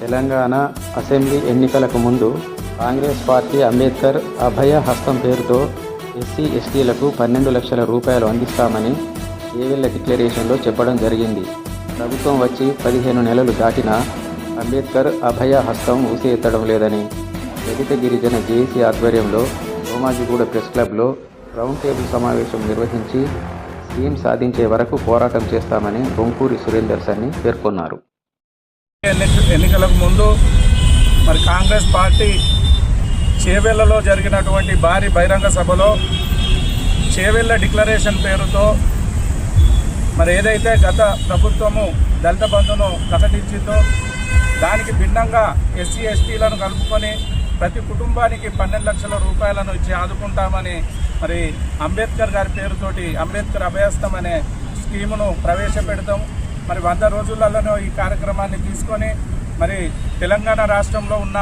Telangana assembly ఎన్నికలకు ముందు Congress party Ambedkar అభయ హస్తం పేరుతో ఎస్సీ ఎస్టీలకు పన్నెండు లక్షల రూపాయలు అందిస్తామని ఏవెల్ల డిక్లరేషన్లో చెప్పడం జరిగింది. ప్రభుత్వం వచ్చి పదిహేను నెలలు దాటినా అంబేద్కర్ అభయ హస్తం ఊసి ఎత్తడం లేదని దళిత గిరిజన జేఏసీ ఆధ్వర్యంలో సోమాజిగూడ ప్రెస్ క్లబ్లో రౌండ్ టేబుల్ సమావేశం నిర్వహించి సీఎం సాధించే వరకు పోరాటం చేస్తామని బొంకూరి సురేందర్ సన్ని పేర్కొన్నారు. ఎన్నికలకు ముందు మరి కాంగ్రెస్ పార్టీ చేవెళ్ళలో జరిగినటువంటి భారీ బహిరంగ సభలో చేవెళ్ళ డిక్లరేషన్ పేరుతో మరి ఏదైతే గత ప్రభుత్వము దళిత బంధును ప్రకటించిందో దానికి భిన్నంగా ఎస్సీ ఎస్టీలను కలుపుకొని ప్రతి కుటుంబానికి పన్నెండు లక్షల రూపాయలను ఇచ్చి ఆదుకుంటామని మరి అంబేద్కర్ గారి పేరుతోటి అంబేద్కర్ అభయస్థం అనే స్కీమును ప్రవేశపెడతాం. మరి వంద రోజులలోనూ ఈ కార్యక్రమాన్ని తీసుకొని మరి తెలంగాణ రాష్ట్రంలో ఉన్న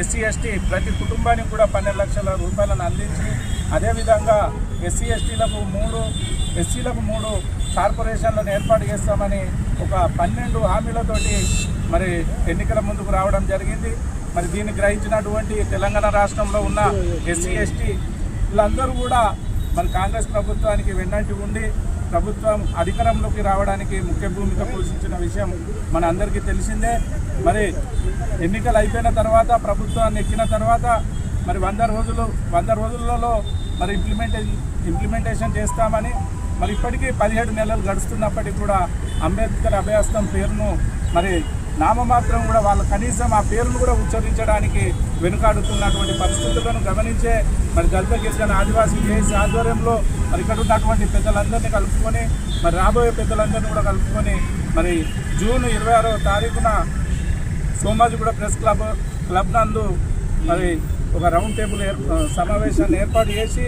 ఎస్సీ ఎస్టీ ప్రతి కుటుంబానికి కూడా పన్నెండు లక్షల రూపాయలను అందించి అదేవిధంగా ఎస్సీ ఎస్టీలకు మూడు ఎస్సీలకు మూడు కార్పొరేషన్లను ఏర్పాటు చేస్తామని ఒక పన్నెండు హామీలతోటి మరి ఎన్నికల ముందుకు రావడం జరిగింది. మరి దీన్ని గ్రహించినటువంటి తెలంగాణ రాష్ట్రంలో ఉన్న ఎస్సీ ఎస్టీ వీళ్ళందరూ కూడా మరి కాంగ్రెస్ ప్రభుత్వానికి వెన్నంటి ఉండి ప్రభుత్వం అధికారంలోకి రావడానికి ముఖ్య భూమిక పోషించిన విషయం మన అందరికీ తెలిసిందే. మరి ఎన్నికలు అయిపోయిన తర్వాత ప్రభుత్వాన్ని ఎక్కిన తర్వాత మరి వంద రోజులు వంద రోజులలో మరి ఇంప్లిమెంటే ఇంప్లిమెంటేషన్ చేస్తామని మరి ఇప్పటికీ పదిహేడు నెలలు గడుస్తున్నప్పటికీ కూడా అంబేద్కర్ అభయాస్తం పేరును మరి నామమాత్రం కూడా వాళ్ళ కనీసం ఆ పేరును కూడా ఉచ్చరించడానికి వెనుకాడుతున్నటువంటి పరిస్థితులను గమనించే మరి దళిత గిరిజన ఆదివాసీ జేఏసీ ఆధ్వర్యంలో మరి ఇక్కడ ఉన్నటువంటి పెద్దలందరినీ కలుపుకొని మరి రాబోయే పెద్దలందరినీ కూడా కలుపుకొని మరి జూన్ ఇరవై ఆరో తారీఖున సోమాజిగూడ ప్రెస్ క్లబ్ క్లబ్ నందు మరి ఒక రౌండ్ టేబుల్ ఏర్ సమావేశాన్ని ఏర్పాటు చేసి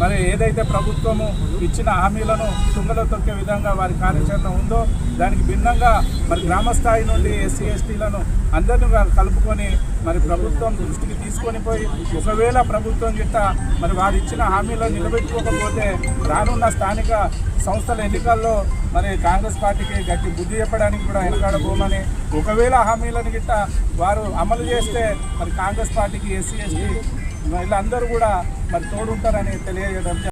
మరి ఏదైతే ప్రభుత్వము ఇచ్చిన హామీలను తుంగలో తొక్కే విధంగా వారి కార్యాచరణ ఉందో దానికి భిన్నంగా మరి గ్రామస్థాయి నుండి ఎస్సీ ఎస్టీలను అందరినీ కలుపుకొని మరి ప్రభుత్వం దృష్టికి తీసుకొని పోయి ఒకవేళ ప్రభుత్వం గిట్ట మరి వారు ఇచ్చిన హామీలను నిలబెట్టుకోకపోతే రానున్న స్థానిక సంస్థల ఎన్నికల్లో మరి కాంగ్రెస్ పార్టీకి గట్టి బుద్ధి చెప్పడానికి కూడా వెనకాడబోమని ఒకవేళ హామీలను గిట్ట వారు అమలు చేస్తే మరి కాంగ్రెస్ పార్టీకి ఎస్సీ ఎస్టీ వీళ్ళందరూ కూడా మరి తోడుంటారని తెలియజేయడం